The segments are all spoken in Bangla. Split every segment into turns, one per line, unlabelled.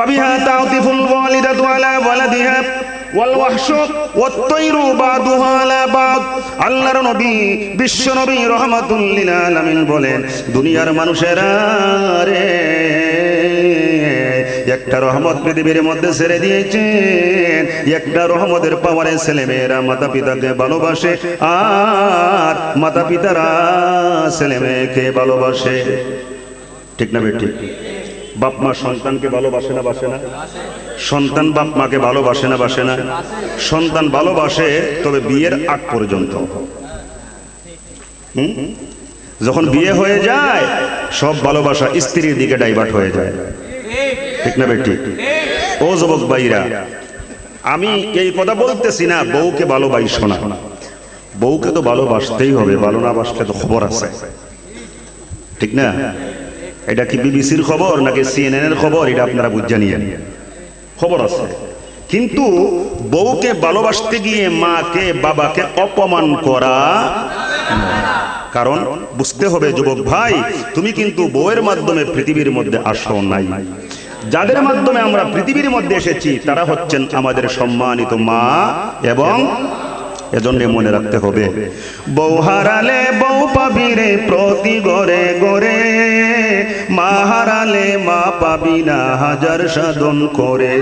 فبها تعطف الوالدة على ولدها والوحش والطير بعضها على بعض আল্লাহর নবী বিশ্ব নবী রহমাতুল লিল আলামিন বলেন দুনিয়ার মানুষেরা রে একটা রহমত পৃথিবীর মধ্যে ছেড়ে দিয়েছেন একটা রহমতের পাওয়ারে ছেলে মেয়েরা মাতা পিতাকে ভালোবাসে আর মাতা পিতারা ছেলে মেয়েকে ভালোবাসে ঠিক না বেটি বাপ মা সন্তানকে ভালোবাসে না, বাসে না? সন্তান বাপ মাকে ভালোবাসে না, বাসে না? সন্তান ভালোবাসে, তবে বিয়ের আগ পর্যন্ত? যখন বিয়ে হয়ে যায়, সব ভালোবাসা স্ত্রীর দিকে ডাইভার্ট হয়ে যায়। ঠিক না, বেটি? ও যুবক ভাইরা, আমি এই কথা বলতেছি না, বউকে ভালোবাসো না। বউকে তো ভালোবাসতেই হবে, ভালো না বাসলে তো খবর আছে। ঠিক না? এটা কি বিবিসির খবর নাকি সিএনএন এর খবর? এটা আপনারা বুঝে নিয়েন। খবর আছে। কিন্তু বউকে ভালোবাসতে গিয়ে মাকে, বাবাকে অপমান করা কারণ বুঝতে হবে, যুবক ভাই, তুমি কিন্তু বউয়ের মাধ্যমে পৃথিবীর মধ্যে আসো নাই। যাদের মাধ্যমে আমরা পৃথিবীর মধ্যে এসেছি, তারা হচ্ছেন আমাদের সম্মানিত মা এবং এজন্য মনে রাখতে হবে। বউ হারালে বউ পাবি রে, প্রতি গরে গরে মা হারালে মা পাবি না, হাজার সাধন করে।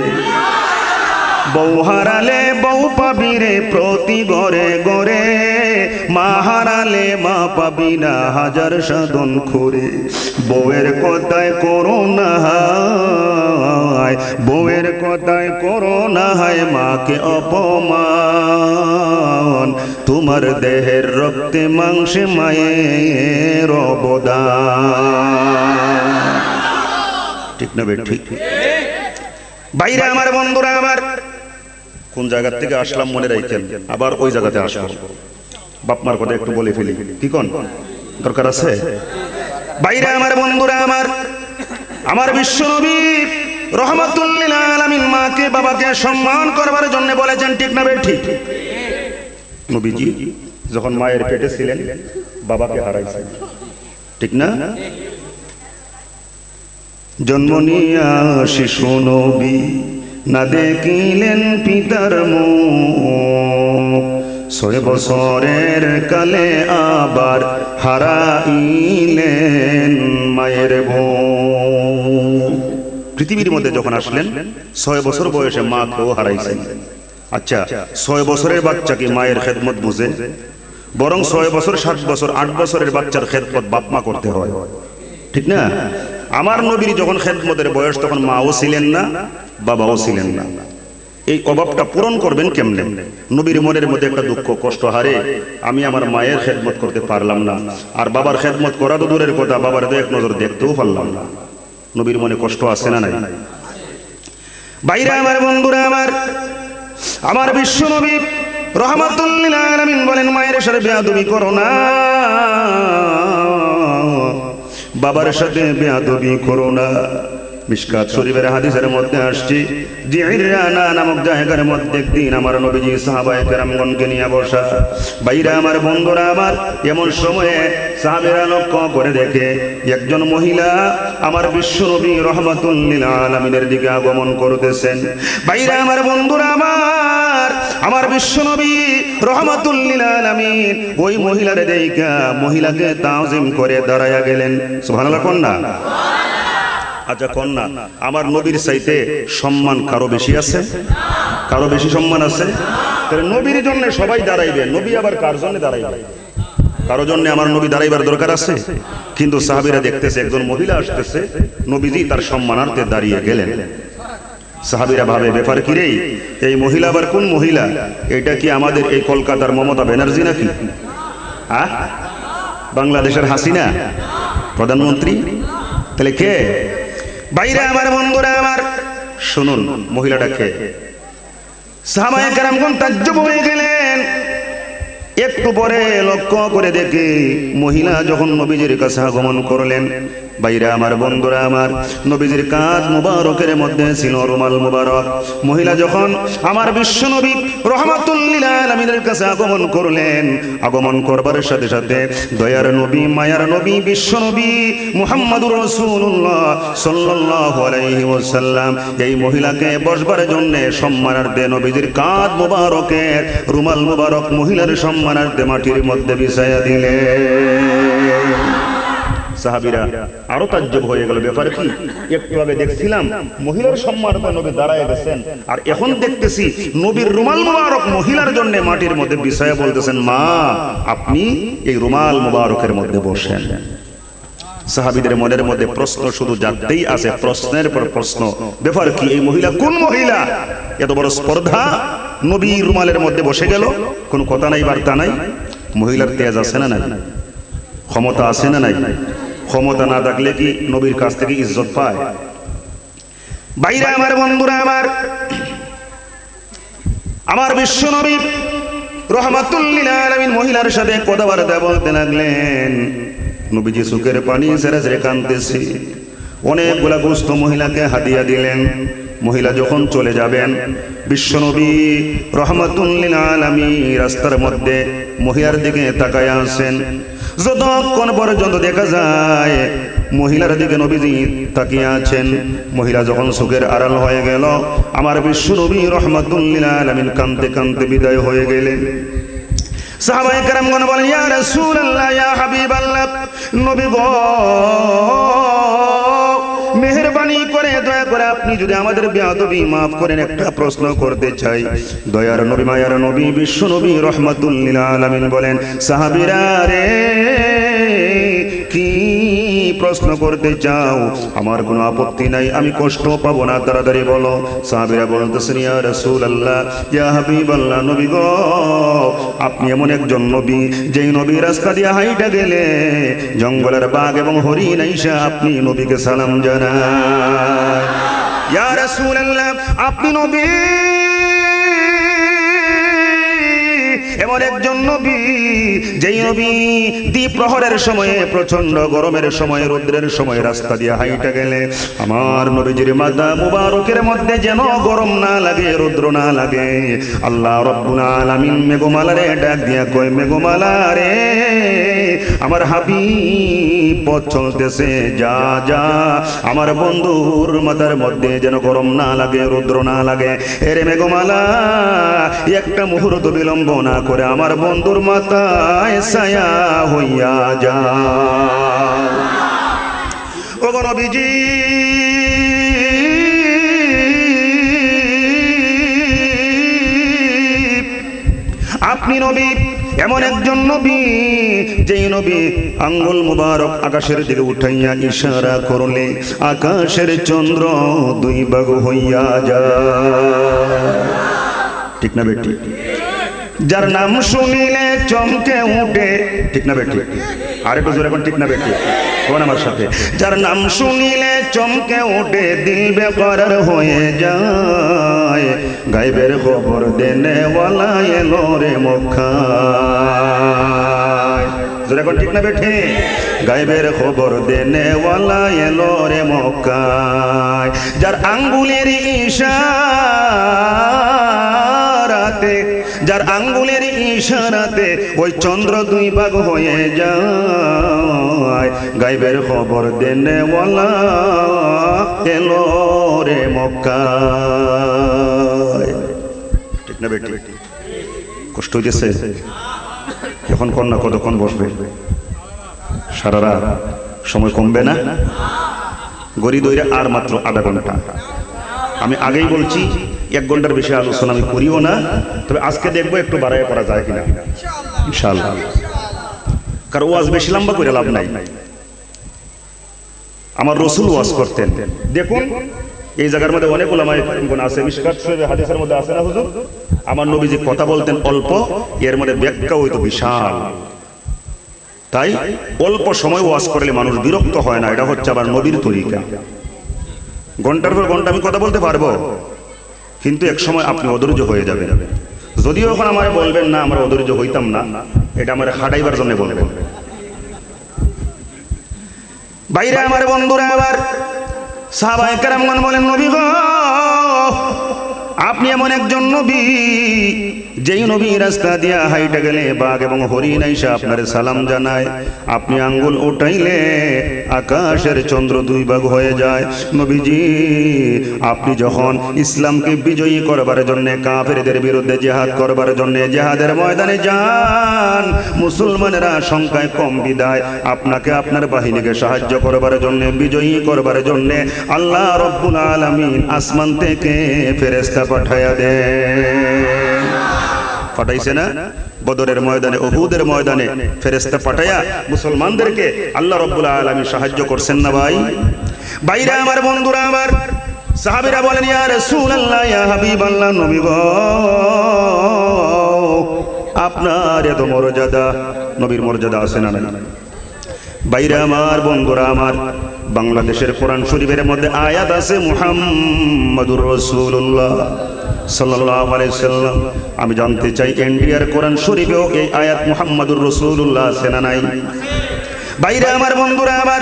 বউ হারালে বউ পাবি রে, প্রতি গরে গরে মা হারালে মা পাবি না, হাজার সাধন করে। বউয়ের কথায় করো না। হায়, বউয়ের কথায় করো না হায় মাকে অপমান। তোমার দেহের রক্তে মাংসে মায়ের অবদান। ঠিক না ঠিক। বাইরে আমার বন্ধুরা আমার, কোন জায়গা থেকে আসলাম মনে রাখেন, আবার ওই জায়গাতে আসব। বাপমার কথা একটু বলে ফেলি। কি কোন? দরকার আছে? বাইরে আমার বন্ধুরা আমার আমার বিশ্ব নবী রহমাতুল্লিল আলামিন মাকে, বাবাকে সম্মান করবার জন্য বলেছেন, ঠিক না নবীজি, যখন মায়ের পেটে ছিলেন, বাবাকে হারাইছেন। ঠিক না? জন্ম নিয়া শিশু নবী, না দেখিলেন পিতার মুখ। ছয় বছরের কালে আবার হারাইলেন মায়ের বউ পৃথিবীর মধ্যে যখন আসলেন ছয় বছর বয়সে মা কেউ হারাইছেন। আচ্ছা ছয় বছরের বাচ্চাকে মায়ের খেদমত বুঝে বরং ছয় বছর সাত বছর আট বছরের বাচ্চার খেদমত বাপ মা করতে হয়। ঠিক না? আমার নবীর যখন খেদমতের বয়স তখন মাও ছিলেন না বাবাও ছিলেন না। এই অভাবটা পূরণ করবেন কেমনে? নবীর মনের মধ্যে একটা দুঃখ কষ্ট হারে আমি আমার মায়ের খেদমত করতে পারলাম না। আর বাবার খেদমত করা তো দূরের কথা বাবার তো এক নজর দেখতেও পারলাম না। নবীর মনে কষ্ট আছে না নাই? বাইরে আমার বন্ধুরা আমার আমার বিশ্ব নবী রহমাতুল্লিল আলামিন বলেন, মায়ের সাথে বেয়াদবি করো না। বাবার সাথে বেয়াদবি করো না। মিশকাত শরীফের হাদিসের মধ্যে আসছি জিহিরানা নামক জায়গার মধ্যে একদিন আমার নবীজি সাহাবায়ে কেরামগণকে নিয়ে বসা, বাইরে আমার বন্ধুরা আমার, এমন সময়ে সাহাবেরা লক্ষ্য করে দেখে, একজন মহিলা আমার বিশ্ব নবী রহমাতুল্লিল আলামিনের দিকে আগমন করতেছেন, বাইরে আমার বন্ধুরা আমার আমার বিশ্ব নবী রহমাতুল্লিল আলামিন। ওই মহিলারে দেখা মহিলাকে তাজিম করে দাঁড়ায়া গেলেন। সুবহানাল্লাহ কন্যা আচ্ছা কন্যা, আমার নবীর চাইতে সম্মান কারও বেশি আছে? কারও বেশি সম্মান আছে? তাহলে নবীর জন্য সবাই দাঁড়াইবে। নবী আবার কার জন্য দাঁড়াইবে? কারও জন্য আমার নবী দাঁড়াইবার দরকার আছে? কিন্তু সাহাবিরা দেখতেছে, একজন মহিলা আসতেছে, নবীজি তার সম্মানার্থে দাঁড়িয়ে গেলেন। সাহাবিরা ভাবে, ব্যাপার কি রে? এই মহিলা আবার কোন মহিলা? এটা কি আমাদের এই কলকাতার মমতা ব্যানার্জি নাকি? হ্যাঁ বাংলাদেশের হাসিনা? প্রধানমন্ত্রী? তাহলে কে? বাইরে আমার বন্ধুরা আমার শুনুন মহিলাটাকে। সাহাবায়ে কোন তাজ্জব হয়ে গেলেন। একটু পরে লক্ষ্য করে দেখে মহিলা যখন নবীজির কাছে আগমন করলেন। বাইরে আমার, বন্ধুরা আমার, নবীজির কাঁধ মুবারকের মধ্যে ছিল রুমাল মুবারক। মহিলা যখন আমার বিশ্ব নবী রহমাতুল্লিল আলমিনের কাছে আগমন করলেন, আগমন করবার সাথে সাথে দয়ার নবী, মায়ার নবী, বিশ্ব নবী মুহাম্মাদুর রসুল্লাহ সাল্লাহ আলাইহি ওয়াসাল্লাম এই মহিলাকে বসবার জন্য সম্মানার্থে নবীজির কাঁধ মুবারকের, রুমাল মুবারক মহিলার সম্মানার্থে মাটির মধ্যে বিছাইয়া দিলেন সাহাবিরা আরও তাজ্জব হয়ে গেল। ব্যাপারে কি? একটু আগে দেখছিলাম মহিলার সম্মানিত নবী দাঁড়ায় গেছেন। আর এখন দেখতেছি নবীর রুমাল মুবারক মহিলার জন্য মাটির মধ্যে বিষয়ে বলতেছেন, মা, আপনি এই রুমাল মুবারকের মধ্যে বসেন। সাহাবিদের মনের মধ্যে প্রশ্ন শুধু জানতেই আছে, প্রশ্নের পর প্রশ্ন। ব্যাপার কি, এই মহিলা কোন মহিলা? এত বড় স্পর্ধা? নবী রুমালের মধ্যে বসে গেল, কোনো কথা নাই, বার্তা নাই, মহিলার তেজ আছে না নাই? ক্ষমতা আছে না নাই? ক্ষমতা না থাকলে কি নবীর কাছ থেকে ইজ্জত পায়? বাইরে আমার, বন্ধুরা আমার আমার বিশ্ব নবী রহমাতুল্লিল মহিলার সাথে কথাবার্তা বলতে লাগলেন, নবীজি সুখের পানি সেরে সেরে কানতেছি অনেকগুলা গোস্ত মহিলাকে হাতিয়া দিলেন। মহিলা যখন চলে যাবেন, বিশ্বনবী রহমাতুল্লিল আলামী রাস্তার মধ্যে মহিলার দিকে তাকায় আসেন। যতক্ষণ পর্যন্ত দেখা যায়, মহিলার দিকে নবীজি তাকিয়ে আছেন। মহিলা যখন সুখের আড়াল হয়ে গেল, আমার বিশ্ব নবী রহমাতুল্লিল আলামিন কানতে কানতে বিদায় হয়ে গেলেন। নবী গো দয়া করে আপনি যদি আমাদের বেয়াদবি মাফ করেন, একটা প্রশ্ন করতে চাই। দয়ার নবী, মায়ার নবী, বিশ্ব নবী রহমাতুল্লিল আলামিন বলেন, সাহাবিরা কি প্রশ্ন করতে চাও, আমার কোনো আপত্তি নাই, আমি কষ্ট পাবো না। তাড়াতাড়ি বলো, সাহাবীরা বলতেছেন, ইয়া রাসূলুল্লাহ, ইয়া হাবিবাল্লাহ, নবী গো, আপনি এমন একজন নবী, যেই নবী রাস্তা দিয়ে হাইটা গেলে জঙ্গলের বাঘ এবং হরিণ আইসা আপনি নবীকে সালাম জানায়। ইয়া রাসূলুল্লাহ, আপনি নবী এমন একজন নবী, যেই নবী দ্বীপ প্রহরের সময়ে প্রচণ্ড গরমের সময়, রৌদ্রের সময় রাস্তা দিয়ে হাইটা গেলে, আমার নবীজির মাথা মুবারকের মধ্যে যেন গরম না লাগে, রৌদ্র না লাগে। আল্লাহ রব্বুল আলামিন মেঘমালারে ডাক দিয়া কয় মেঘমালা রে আমার হাবিব পথ যা যা। আমার বন্ধুর মাথার মধ্যে যেন গরম না লাগে, রৌদ্র না লাগে। এরে মেঘমালা, একটা মুহূর্ত বিলম্ব না করে আমার বন্ধুর মাথায় ছায়া হইয়া যা ও গো নবীজি। আপনি নবী, এমন একজন নবী, যেই নবী আঙ্গুল মুবারক আকাশের দিকে উঠাইয়া ইশারা করলে আকাশের চন্দ্র দুই ভাগ হইয়া যা ঠিক না বেটি? যার নাম শুনিলে চমকে উঠে। ঠিক না বেটি? আরেকটু জোরে এখন ঠিক না বেটি? কোন আমার সাথে। যার নাম শুনিলে চমকে উঠে, দিল বেকরার হয়ে যায়। গাইবের খবর দেনে ওয়ালা এলো রে মক্কায় জোরে এখন ঠিক না বেঠে? গাইবের খবর দেনে ওয়ালা এলো রে মক্কায়, যার আঙ্গুলের ইশারাতে, যার আঙ্গুলের ইশারাতে ওই চন্দ্র দুই ভাগ হয়ে যায়। গাইবের খবর দেনে ওয়ালা এলো রে মক্কায়। ঠিক না বেটি কষ্ট হইতেছে। এখন কন্যা কতক্ষণ বসবে? সারা রাত। সময় কমবে না? গড়ি দইরা আর মাত্র আধা ঘণ্টা। আমি আগেই বলছি, এক ঘণ্টার বেশি আলোচনা আমি করিও না, তবে আজকে দেখব একটু বাড়াই করা যায় কিনা। ইনশাআল্লাহ। কারণ ওয়াজ বেশি লম্বা করে লাভ নাই। আমার রসুল ওয়াজ করতেন। দেখুন এই জায়গার মধ্যে অনেক ওলামায় আছে, মিশকাত হাদিসের মধ্যে আছে না হুজুর? আমার নবীজি কথা বলতেন অল্প, এর মধ্যে ব্যাখ্যা হইতো বিশাল। তাই অল্প সময় ওয়াজ করলে মানুষ বিরক্ত হয় না, এটা হচ্ছে আবার নবীর তরিকা। ঘণ্টার পর ঘণ্টা আমি কথা বলতে পারব, কিন্তু এক সময় আপনি অধৈর্য হয়ে যাবেন। যদিও এখন আমার বলবেন না, আমরা অধৈর্য হইতাম না, এটা আমার হাঁটাইবার জন্য বলবেন। বাইরে আমার বন্ধুরা আবার সাহাবায়ে কেরামগণ বলেন নবী গো আপনি এমন একজন নবী যেই নবী রাস্তা দিয়া হাইটা গেলে বাঘ এবং হরিণ আইসা আপনার সালাম জানায়, আপনি আঙ্গুল উঠাইলে আকাশের চন্দ্র দুই ভাগ হয়ে যায়। নবীজি, আপনি যখন ইসলামকে বিজয়ী করবার জন্য কাফেরদের বিরুদ্ধে জেহাদ করবার জন্য জেহাদের ময়দানে যান, মুসলমানেরা সংখ্যায় কম বিদায়। আপনাকে আপনার বাহিনীকে সাহায্য করবার জন্য, বিজয়ী করবার জন্য আল্লাহ রব্বুল আলামিন আসমান থেকে ফেরেস্তা পাঠায়া দেন। পাঠাইছে না? বদরের ময়দানে ওহুদের ময়দানে ফেরেস্তা পাঠাইয়া মুসলমানদেরকে আল্লাহ রব্বুল আলামিন সাহায্য করছেন না ভাই? বাইরে আমার, বন্ধুরা আমার, সাহাবীরা বলেন, ইয়া রাসূলুল্লাহ, ইয়া নবী আপনার এত মর্যাদা, নবীর মর্যাদা আছে না না বাইরে আমার, বন্ধুরা আমার, বাংলাদেশের কোরআন শরীফের মধ্যে আয়াত আছে, মুহাম্মাদুর রাসূলুল্লাহ। আমি জানতে চাই এনডিআর কোরআন শরীফেও এই আয়াত মোহাম্মদুর রসুল্লাহ সেনা নাই? বাইরে আমার, বন্ধুরা আমার,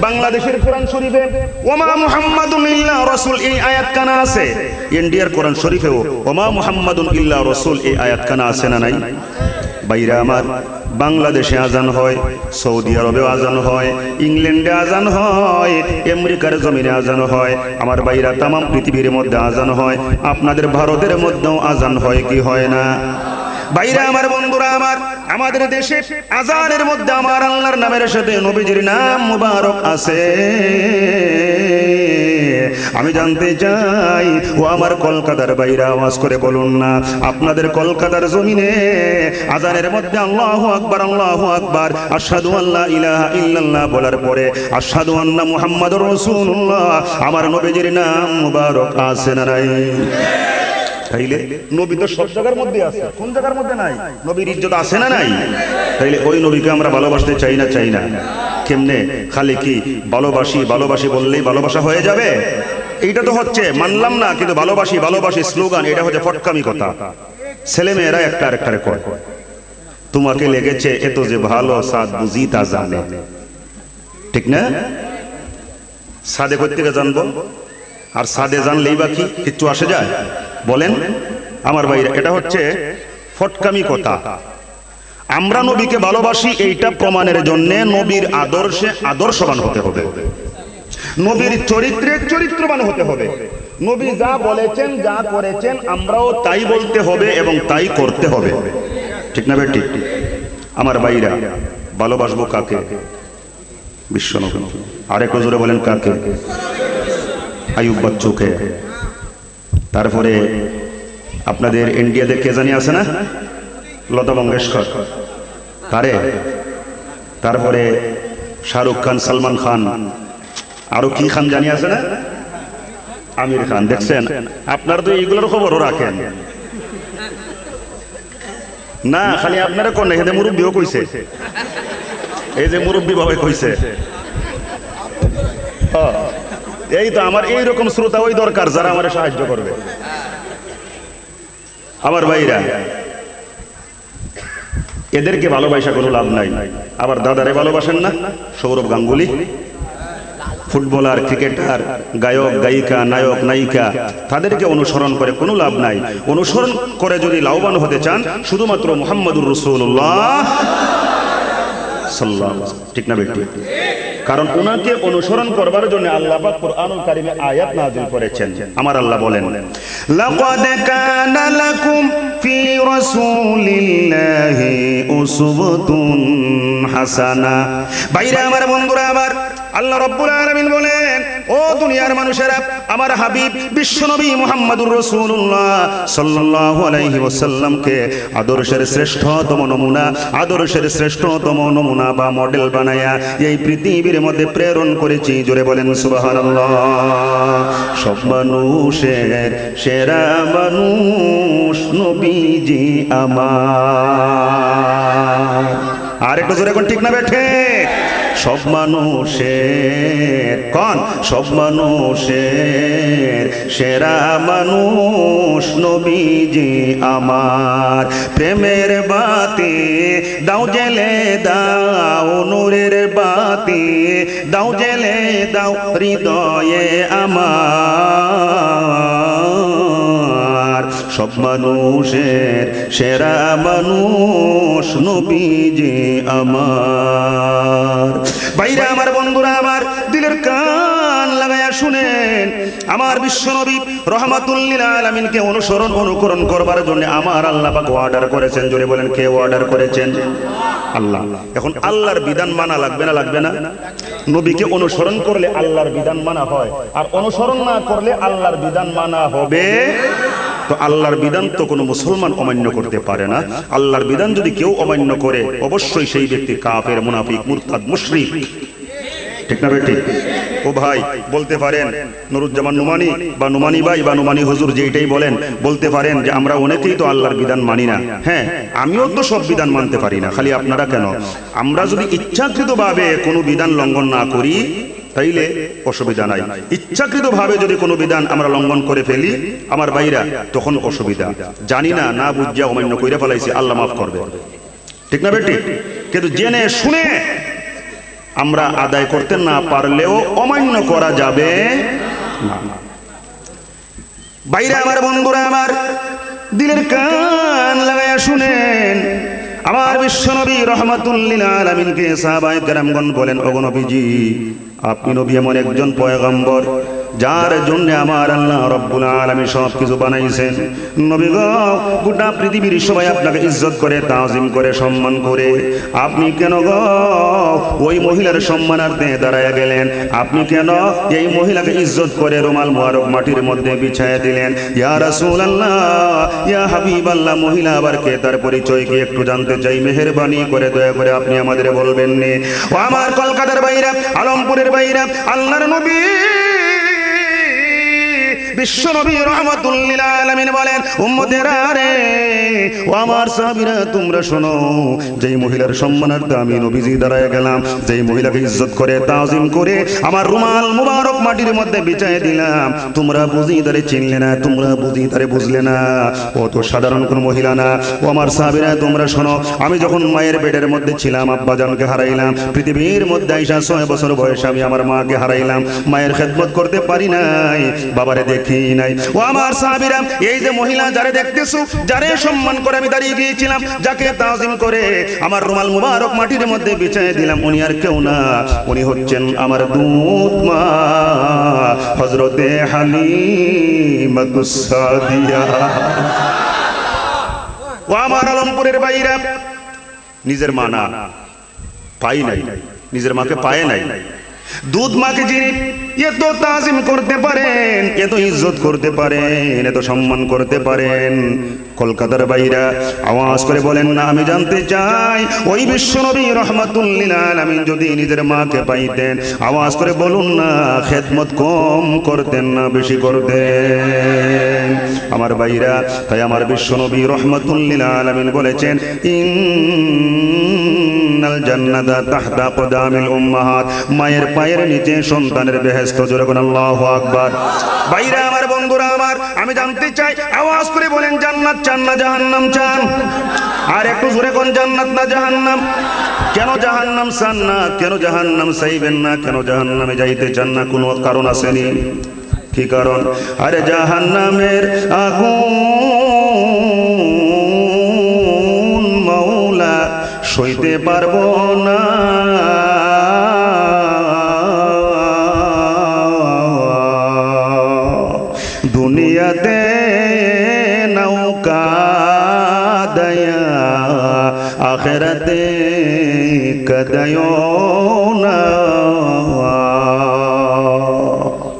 বাংলাদেশের কোরআন শরীফে ওমা মুহাম্মাদুন ইল্লা রাসূল এই আয়াত কানা আছে। ইন্ডিয়ার কোরআন শরীফেও ওমা মুহাম্মাদুন ইল্লা রাসূল এই আয়াত কানা আছে না নাই? বাইরে আমার বাংলাদেশে আজান হয়, সৌদি আরবেও আজান হয়, ইংল্যান্ডে আজান হয়, আমেরিকার জমিনে আজান হয়, আমার বাইরা তাম পৃথিবীর মধ্যে আজান হয়, আপনাদের ভারতের মধ্যেও আজান হয় কি হয় না? বাইরে আমার বন্ধুরা আমার, আমাদের দেশে আজানের মধ্যে আমার আল্লাহর নামের সাথে নবীজির নাম মুবারক আছে। আমি জানতে চাই, ও আমার কলকাতার বাইরে আওয়াজ করে বলুন না। আপনাদের কলকাতার জমিনে আজানের মধ্যে আল্লাহ আকবার আল্লাহ আকবার আসাদু আল্লাহ ইলাহা ইল্লাল্লাহ বলার পরে আসাদু আন্না মুহাম্মাদুর রাসূলুল্লাহ। আমার নবীজির নাম মুবারক আছে না নাই? তাইলে নবী তো সব জায়গার মধ্যে আছে। কোন জায়গার মধ্যে নাই? নবীর ইজ্জত আছে না নাই? তাইলে ওই নবীকে আমরা ভালোবাসতে চাই না চাই না। কেমনে? খালি কি ভালোবাসি ভালোবাসি বললেই ভালোবাসা হয়ে যাবে? এইটা তো হচ্ছে, মানলাম না, কিন্তু ভালোবাসি ভালোবাসি স্লোগান, এটা হচ্ছে ফটকামি কথা। ছেলে মেয়েরা একটা আরেকটা কয় তোমাকে লেগেছে এত যে ভালো সাদ বুঝি তা জানে। ঠিক না? সাদে করতে জানব? আর সাদে জানলেই বা কি কিচ্ছু আসে যায়? বলেন। আমার ভাইরা, এটা হচ্ছে ফটকামি কথা। আমরা নবীকে ভালোবাসি, এইটা প্রমাণের জন্য নবীর আদর্শে আদর্শবান হতে হবে। নবীর চরিত্রে চরিত্রবান হতে হবে। নবী যা বলেছেন, যা করেছেন, আমরাও তাই বলতে হবে এবং তাই করতে হবে। ঠিক না বেটি? আমার ভাইরা, ভালোবাসবো কাকে? বিশ্ব নবী আরেক জোরে বলেন কাকে? আয়ুব বাচ্চুকে। তারপরে আপনাদের ইন্ডিয়াতে কে জানি আছে না? লতা মঙ্গেশকর। কারে? তারপরে শাহরুখ খান, সালমান খান। আরও কি খান জানি আছে না? আমির খান। দেখছেন? আপনারা তো এইগুলোর খবরও রাখেন। না, খালি আপনারা কোন? এখানে মুরব্বীও কইছে। এই যে মুরব্বী বাবা কইছে। হ্যাঁ। এই তো আমার এই রকম শ্রোতা ওই দরকার যারা আমার সাহায্য করবে। আমার ভাইরা। এদেরকে ভালোবাসা কোনো লাভ নাই। আবার দাদারে ভালোবাসেন না? সৌরভ গাঙ্গুলি? ফুটবলার, ক্রিকেটার, গায়ক, গায়িকা, নায়ক, নায়িকা, তাদেরকে অনুসরণ করে কোনো লাভ নাই। অনুসরণ করে যদি লাভবান হতে চান, শুধুমাত্র মোহাম্মদুর রসুল্লাহ সাল্লাহ ঠিক না বেটি? কারণ ওনাকে অনুসরণ করবার জন্য আল্লাহ পাক কারিমে আয়াত নাযিল করেছেন। আমার আল্লাহ বলেন, লাকাদ কানা লাকুম ফি রাসূলিল্লাহি উসওয়াতুন হাসানা। বাইরে আমার বন্ধুরা, আমার আল্লাহ রব্বুল আলামিন বলেন, ও দুনিয়ার মানুষেরা, আমার হাবিব বিশ্বনবী মুহাম্মদুর রাসূলুল্লাহ সাল্লাল্লাহু আলাইহি ওয়াসাল্লামকে আদর্শের শ্রেষ্ঠতম নমুনা, আদর্শের শ্রেষ্ঠতম নমুনা বা মডেল বানায়া এই পৃথিবীর মধ্যে প্রেরণ করেছি। জোরে বলেন, সুবহানাল্লাহ। সব মানুষের সেরা মানুষ নবীজি আমার। আর একটু জোরে কোন ঠিক না বেঠে সব মানুষের কন, সব মানুষের সেরা মানুষ নবীজি আমার। প্রেমের বাতি দাও জেলে দাও, নূরের বাতি দাও জেলে দাও, হৃদয়ে আমার। সব মানুষের সেরা মানুষ নবীজি আমার। বাইরে আমার বন্ধুরা আমার দিলের কান লাগায়া শুনেন, আমার বিশ্ব নবী রহমাতুল্লিল আলমিনকে অনুসরণ, অনুকরণ করবার জন্য আমার আল্লাহ অর্ডার করেছেন। জোরে বলেন, কে অর্ডার করেছেন? আল্লাহ। এখন আল্লাহর বিধান মানা লাগবে না লাগবে না? নবীকে অনুসরণ করলে আল্লাহর বিধান মানা হয়, আর অনুসরণ না করলে আল্লাহর বিধান মানা হবে। তো আল্লাহর বিধান তো কোনো মুসলমান অমান্য করতে পারে না। আল্লাহর বিধান যদি কেউ অমান্য করে, অবশ্যই সেই ব্যক্তি কাফের, মুনাফিক, মুরতাদ, মুশরিক। ঠিক না বেটি ও ভাই, বলতে পারেন, নুরুজ্জামান নুমানি বা নুমানি ভাই বা নুমানি হুজুর যেটাই বলেন, বলতে পারেন যে আমরা অনেকেই তো আল্লাহর বিধান মানি না। হ্যাঁ আমিও তো সব বিধান মানতে পারি না, খালি আপনারা কেন? আমরা যদি ইচ্ছাকৃতভাবে কোনো বিধান লঙ্ঘন না করি তাইলে অসুবিধা নাই। ইচ্ছাকৃতভাবে যদি কোনো বিধান আমরা লঙ্ঘন করে ফেলি, আমার বাইরা তখন অসুবিধা। জানি না না বুঝিয়া অমান্য কইরা ফেলাইছি, আল্লাহ মাফ করবে। ঠিক না বেটি? কিন্তু জেনে শুনে আমরা আদায় করতে না পারলেও অমান্য করা যাবে না। বাইরে আমার, বন্ধুরা আমার, দিলের কান লাগাইয়া শুনেন। আমার বিশ্বনবী রহমাতুল্লিল আলমিনকে সাহাবায়ে কেরামগণ বলেন অগনবীজি আপনি নবী এমন একজন পয়গম্বর যার জন্য আমার আল্লাহ রব্বুল আলামিন সব কিছু বানাইছেন। নবী গোটা পৃথিবীর সবাই আপনাকে ইজ্জত করে, তাজিম করে, সম্মান করে। আপনি কেন গো ওই মহিলার সম্মানার্থে দাঁড়ায় গেলেন? আপনি কেন এই মহিলাকে ইজ্জত করে রুমাল মুবারক মাটির মধ্যে বিছায় দিলেন? ইয়া রাসূলুল্লাহ, ইয়া হাবিবাল্লাহ, মহিলা আবার কে? তার পরিচয় কি একটু জানতে চাই। মেহেরবানি করে দয়া করে আপনি আমাদের বলবেন নে। ও আমার কলকাতার বাইরা, আলমপুরের বাইরা, আল্লাহর নবী বিশ্ব নবী বলেন ও আমার তোমরা শোনো, যেই মহিলার সম্মানার্থে আমি নবীজি দাঁড়ায় গেলাম, যেই মহিলাকে ইজ্জত করে, তাজিম করে আমার রুমাল মুবারক মাটির মধ্যে দিলাম, তোমরা বুঝি তারে চিনলে না, তোমরা বুঝি তারে বুঝলে না। ও তো সাধারণ কোন মহিলা না। ও আমার সাহাবীরা, তোমরা শোনো, আমি যখন মায়ের পেটের মধ্যে ছিলাম, আব্বাজানকে হারাইলাম, পৃথিবীর মধ্যে আইসা ছয় বছর বয়সে আমি আমার মাকে হারাইলাম, মায়ের খেদমত করতে পারি নাই। বাবারে দেখি নাই। ও আমার সাহাবীরা, এই যে মহিলা যারে দেখতেছো, যারে সম্মান করে আমি দাঁড়িয়ে গিয়েছিলাম, যাকে তাজিম করে আমার রুমাল মুবারক মাটির মধ্যে বিছায় দিলাম, উনি আর কেউ না। উনি হচ্ছেন আমার দুধ মা হজরতে হালিমাতুস সাদিয়া ও আমার আলমপুরের বাইরা, নিজের মা না, পাই নাই। নিজের মাকে পায় নাই। দুধ মাকে যিনি এত তাজিম করতে পারেন এত ইজ্জত করতে পারেন এত সম্মান করতে পারেন। কলকাতার বাইরা আওয়াজ করে বলেন, না, আমি জানতে চাই। ওই বিশ্বনবী রহমাতুল্লিল আলামিন যদি নিজের মাকে পাইতেন, আওয়াজ করে বলুন, না, খেদমত কম করতেন না, বেশি করতেন। আমার বাইরা, তাই আমার বিশ্বনবী রহমাতুল্লিল আলামিন বলেছেন, ইন্নাল মায়ের পায়ের নিচে সন্তানের বেহেস্ত জোরে কোন আল্লাহু আমার বন্ধুরা, আমার, আমি জানতে চাই, আওয়াজ করে বলেন, জান্নাত চান না জাহান্নাম চান। আর একটু জোরে কোন জান্নাত না জাহান্নাম? কেন জাহান্নাম চান না? কেন জাহান্নাম চাইবেন না? কেন জাহান্নামে যাইতে চান না? কোনো কারণ আসেনি। কি কারণ? আরে জাহান্নামের আগুন মৌলা সইতে পারব কদয় না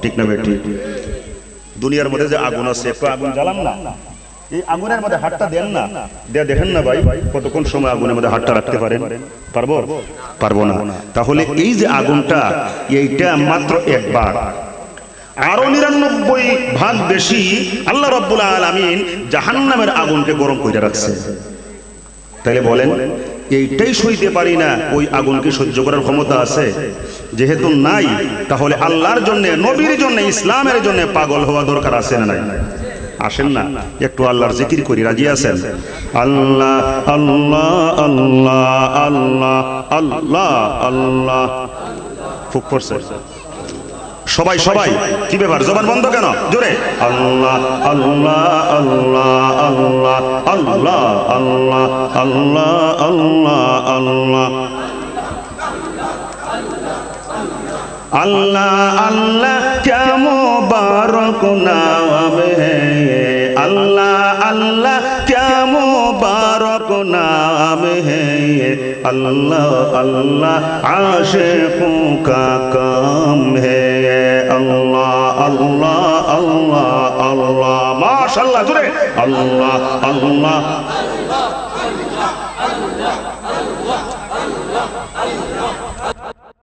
ঠিক না বেটি? দুনিয়ার মধ্যে যে আগুন আছে আগুন জ্বালান না? এই আগুনের মধ্যে হাতটা দেন না? দেয়া দেখেন না ভাই কতক্ষণ সময় আগুনের মধ্যে হাতটা রাখতে পারেন? পারব? পারব না। তাহলে এই যে আগুনটা এইটা মাত্র একবার। আরও নিরানব্বই ভাগ বেশি আল্লাহ রব্বুল আলমিন জাহান্নামের আগুনকে গরম করে রাখছে। তাইলে বলেন এইটাই সইতে পারি না। ওই আগুনকে সহ্য করার ক্ষমতা আছে। যেহেতু নাই, তাহলে আল্লাহর জন্য, নবীর জন্য, ইসলামের জন্য পাগল হওয়া দরকার আছে না নাই? আসেন না, একটু আল্লাহর জিকির করি, রাজি আছেন? আল্লাহ আল্লাহ আল্লাহ আল্লাহ আল্লাহ আল্লাহ। ফুক পড়ছে। সবাই সবাই, কি ব্যাপার? জবান বন্ধ কেন? জোরে। আল্লাহ আল্লাহ আল্লাহ আল্লাহ আল্লাহ আল্লাহ আল্লাহ আল্লাহ আল্লাহ আল্লাহ আল্লাহ क्या मुबारक नाम है अल्लाह अल्लाह क्या मुबारक नाम है अल्लाह अल्लाह आशिकों का काम है अल्लाह अल्लाह अल्लाह আল্লাহ মাশাল্লাহ জুড়ে আল্লাহ আল্লাহ।